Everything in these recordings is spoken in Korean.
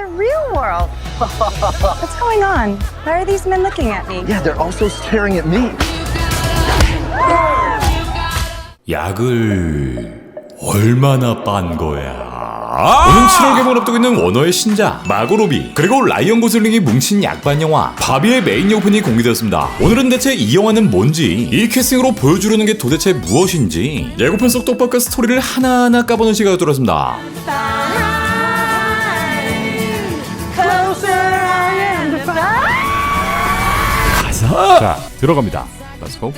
the real world. What's going on? Why are these men looking at me? Yeah, they're also staring at me. 약을 얼마나 빤 거야? 오는 7월 개봉을 앞두고 있는 워너의 신작 마고로비 그리고 라이언 고슬링이 뭉친 약반 영화 바비의 메인 예고편이 공개되었습니다. 오늘은 대체 이 영화는 뭔지 이 캐스팅으로 보여주려는 게 도대체 무엇인지 예고편 속 똑똑한 스토리를 하나하나 까보는 시간이 돌아왔습니다. 자. 자 들어갑니다. Let's go.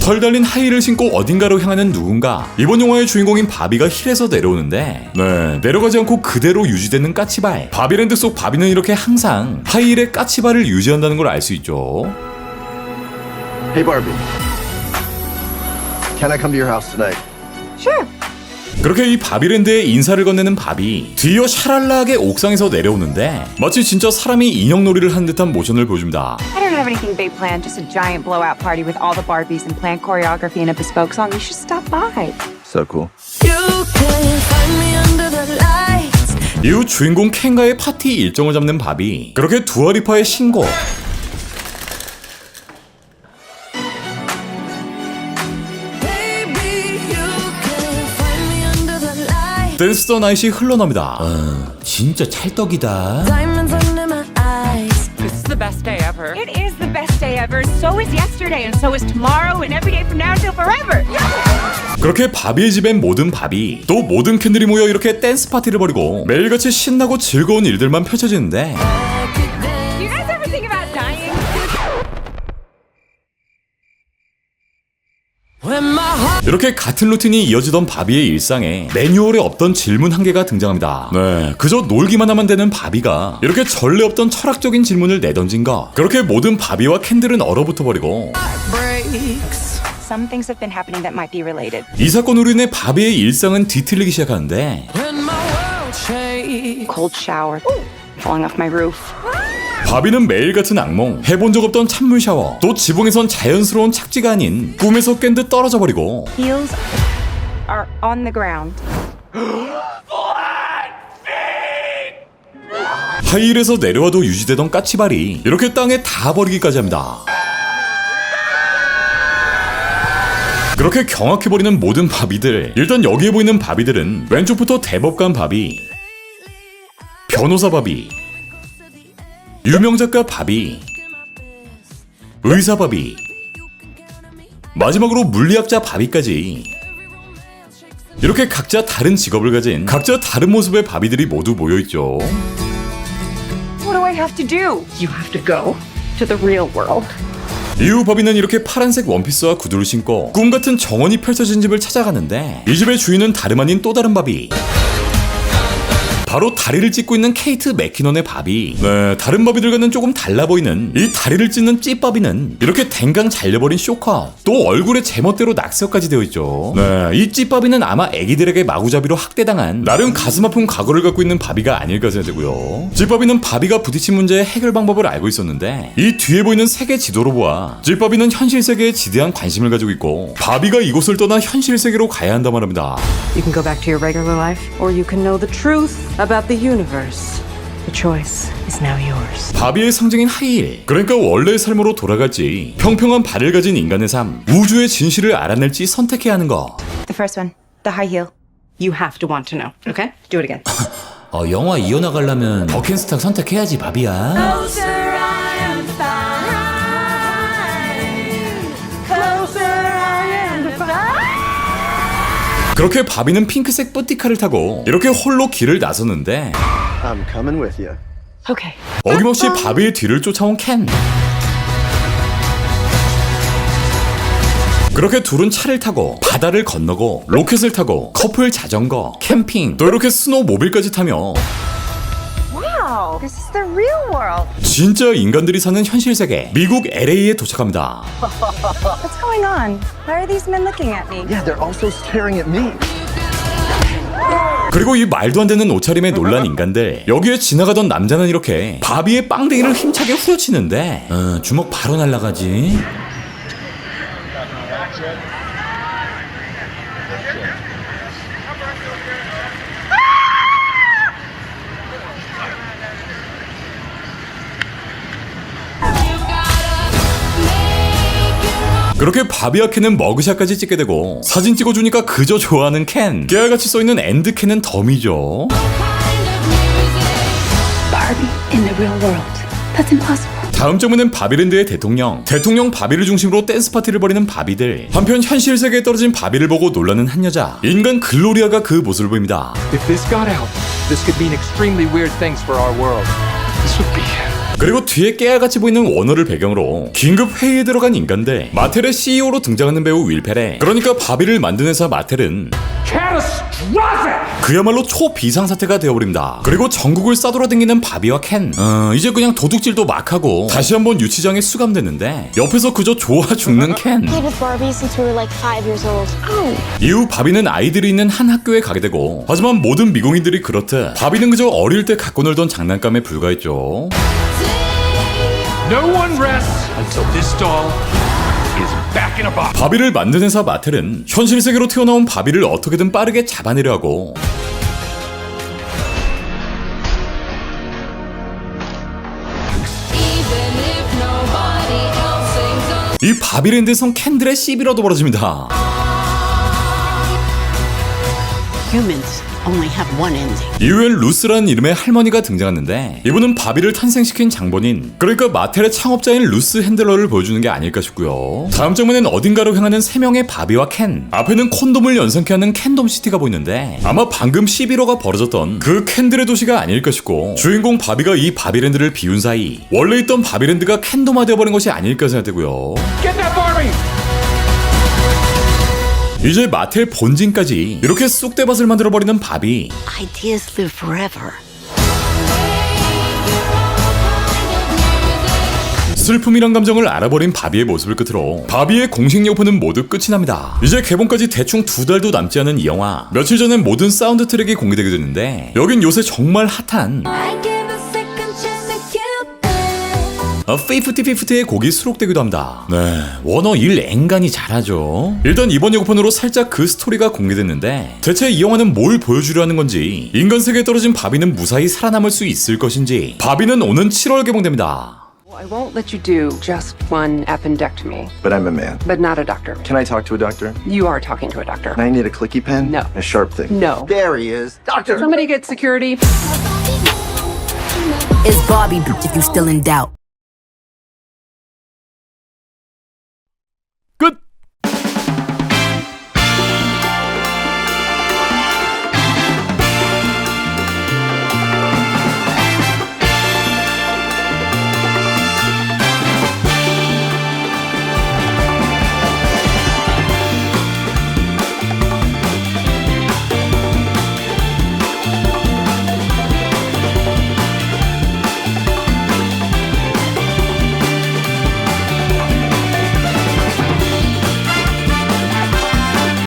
털 달린 하이를 신고 어딘가로 향하는 누군가. 이번 영화의 주인공인 바비가 힐에서 내려오는데, 네, 내려가지 않고 그대로 유지되는 까치발. 바비랜드 속 바비는 이렇게 항상 하이힐의 까치발을 유지한다는 걸 알 수 있죠. Hey, Barbie. Can I come to your house tonight? Sure. 그렇게 이 바비랜드에 인사를 건네는 바비 드디어 샤랄라하게 옥상에서 내려오는데 마치 진짜 사람이 인형놀이를 하는 듯한 모션을 보여줍니다 I don't have anything big planned, just a giant blowout party with all the Barbies and planned choreography and a bespoke song. You should stop by. So cool. You can find me under the lights. 이후 주인공 켄가의 파티 일정을 잡는 바비 그렇게 두아리파의 신곡 댄스 더 나잇이 흘러나옵니다 진짜 찰떡이다 Diamonds under my eyes. This is the best day ever. It is the best day ever. So is yesterday, and so is tomorrow, and every day from now until forever. 그렇게 바비의 집엔 모든 바비 또 모든 캔들이 모여 이렇게 댄스 파티를 벌이고 매일같이 신나고 즐거운 일들만 펼쳐지는데 이렇게 같은 루틴이 이어지던 바비의 일상에 매뉴얼에 없던 질문 한 개가 등장합니다. 네, 그저 놀기만 하면 되는 바비가 이렇게 전례 없던 철학적인 질문을 내던진 거. 그렇게 모든 바비와 캔들은 얼어붙어 버리고 breaks. Some things have been happening that might be related. 이 사건으로 인해 바비의 일상은 뒤틀리기 시작하는데. Cold shower. Falling off my roof. 바비는 매일 같은 악몽, 해본 적 없던 찬물 샤워, 또 지붕에선 자연스러운 착지가 아닌 꿈에서 깬 듯 떨어져 버리고 Heels are on the ground. 하이힐에서 내려와도 유지되던 까치발이 이렇게 땅에 닿아 버리기까지 합니다. 그렇게 경악해버리는 모든 바비들 일단 여기에 보이는 바비들은 왼쪽부터 대법관 바비 변호사 바비 유명 작가 바비 의사 바비 마지막으로 물리학자 바비까지 이렇게 각자 다른 직업을 가진 각자 다른 모습의 바비들이 모두 모여 있죠 What do I have to do? You have to go to the real world. 이후 버비는 이렇게 파란색 원피스와 구두를 신고 꿈 같은 정원이 펼쳐진 집을 찾아가는데 이 집의 주인은 다름 아닌 또 다른 바비. 바로 다리를 찢고 있는 케이트 맥키넌의 바비. 네, 다른 바비들과는 조금 달라 보이는 이 다리를 찢는 찢바비는 이렇게 댕강 잘려버린 쇼커. 또 얼굴에 제멋대로 낙서까지 되어 있죠. 네, 이 찢바비는 아마 애기들에게 마구잡이로 학대당한 나름 가슴 아픈 과거를 갖고 있는 바비가 아닐까 생각되고요. 찢바비는 바비가 부딪힌 문제의 해결 방법을 알고 있었는데 이 뒤에 보이는 세계 지도로 보아 찢바비는 현실 세계에 지대한 관심을 가지고 있고 바비가 이곳을 떠나 현실 세계로 가야 한다 말합니다. You can go back to your regular life, or you can know the truth about the universe. The choice is now yours. 바비의 상징인 하이힐 그러니까 원래의 삶으로 돌아갈지 평평한 발을 가진 인간의 삶 우주의 진실을 알아낼지 선택해야 하는 거 The first one, the high heel. You have to want to know, okay? Do it again. 어, 영화 이어나가려면 버켄스탁 선택해야지 바비야 그렇게 바비는 핑크색 뿌띠카를 타고 이렇게 홀로 길을 나섰는데 I'm coming with you. Okay. 어김없이 바비의 뒤를 쫓아온 켄 그렇게 둘은 차를 타고 바다를 건너고 로켓을 타고 커플 자전거 캠핑 또 이렇게 스노모빌까지 타며 Wow, this is the real world. 진짜 인간들이 사는 현실 세계 미국 LA에 도착합니다. What's going on? Why are these men looking at me? Yeah, they're also staring at me. 그리고 이 말도 안 되는 옷차림에 놀란 인간들 여기에 지나가던 남자는 이렇게 바비의 빵댕이를 힘차게 후려치는데 어, 주먹 바로 날라가지. 그렇게 바비와 켄은 머그샷까지 찍게 되고 사진 찍어주니까 그저 좋아하는 켄 깨알같이 써있는 엔드 켄은 덤이죠. 다음 장면은 바비랜드의 대통령. 대통령 바비를 중심으로 댄스 파티를 벌이는 바비들. 한편 현실 세계에 떨어진 바비를 보고 놀라는 한 여자. 인간 글로리아가 그 모습을 보입니다. If this got out, this could mean extremely weird things for our world. This would be 그리고 뒤에 깨알같이 보이는 원어를 배경으로 긴급 회의에 들어간 인간들 마텔의 CEO로 등장하는 배우 윌페레 그러니까 바비를 만든 회사 마텔은. 그야말로 초비상사태가 되어버립니다 그리고 전국을 싸돌아다니는 바비와 켄 어, 이제 그냥 도둑질도 막 하고 다시 한번 유치장에 수감됐는데 옆에서 그저 좋아 죽는 켄. Oh. 이후 바비는 아이들이 있는 한 학교에 가게 되고 하지만 모든 미공인들이 그렇듯 바비는 그저 어릴 때 갖고 놀던 장난감에 불과했죠 No one rests until this doll is back in a box. 바비를 만든 회사 마텔은 현실 세계로 튀어나온 바비를 어떻게든 빠르게 잡아내려 하고 이 바비랜드 성 캔들의 시비라도 벌어집니다. Humans only have one ending. 이후엔 루스라는 이름의 할머니가 등장하는데 이분은 바비를 탄생시킨 장본인 그러니까 마텔의 창업자인 루스 핸들러를 보여주는 게 아닐까 싶고요 다음 장면엔 어딘가로 향하는 세 명의 바비와 켄 앞에는 콘돔을 연상케 하는 캔돔 시티가 보이는데 아마 방금 11호가 벌어졌던 그 캔들의 도시가 아닐까 싶고 주인공 바비가 이 바비랜드를 비운 사이 원래 있던 바비랜드가 캔돔화 되어버린 것이 아닐까 생각되고요 Get that Barbie. 이제 마텔 본진까지 이렇게 쑥대밭을 만들어버리는 바비 Ideas live forever. 슬픔이란 감정을 알아버린 바비의 모습을 끝으로 바비의 공식 예고편은 모두 끝이 납니다. 이제 개봉까지 대충 두 달도 남지 않은 이 영화 며칠 전에 모든 사운드 트랙이 공개되게 됐는데 여긴 요새 정말 핫한 I gave 페이프티피프트의 곡이 수록되기도 합니다. 네, 워너 일 앵간히 잘하죠. 일단 이번 예고편으로 살짝 그 스토리가 공개됐는데 대체 이 영화는 뭘 보여주려 하는 건지 인간 세계에 떨어진 바비는 무사히 살아남을 수 있을 것인지 바비는 오는 7월 개봉됩니다. I won't let you do just one appendectomy, But I'm a man. but not a doctor. Can I talk to a doctor? You are talking to a doctor. I need a clicky pen? No. A sharp thing? No. There he is. Doctor! Somebody get security. It's Bobby, if you still in doubt.